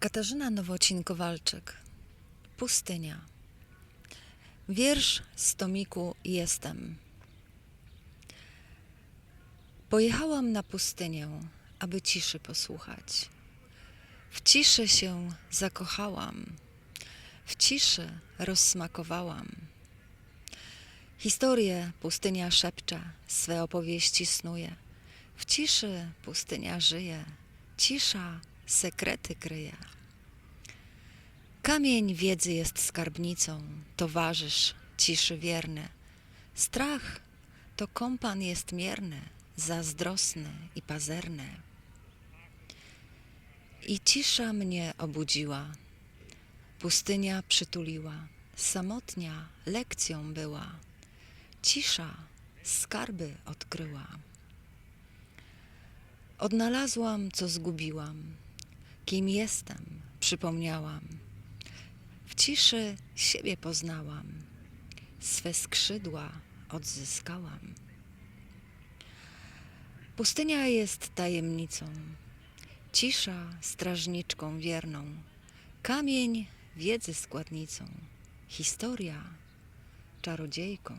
Katarzyna Nowocin-Kowalczyk Pustynia Wiersz z tomiku Jestem Pojechałam na pustynię, aby ciszy posłuchać. W ciszy się zakochałam, w ciszy rozsmakowałam. Historię pustynia szepcze, swe opowieści snuje. W ciszy pustynia żyje, cisza sekrety kryje. Kamień wiedzy jest skarbnicą, towarzysz ciszy wierny. Strach to kompan jest mierny, zazdrosny i pazerny. I cisza mnie obudziła, pustynia przytuliła, samotnia lekcją była, cisza skarby odkryła. Odnalazłam, co zgubiłam, kim jestem, przypomniałam. W ciszy siebie poznałam, swe skrzydła odzyskałam. Pustynia jest tajemnicą, cisza strażniczką wierną, kamień wiedzy składnicą, historia czarodziejką.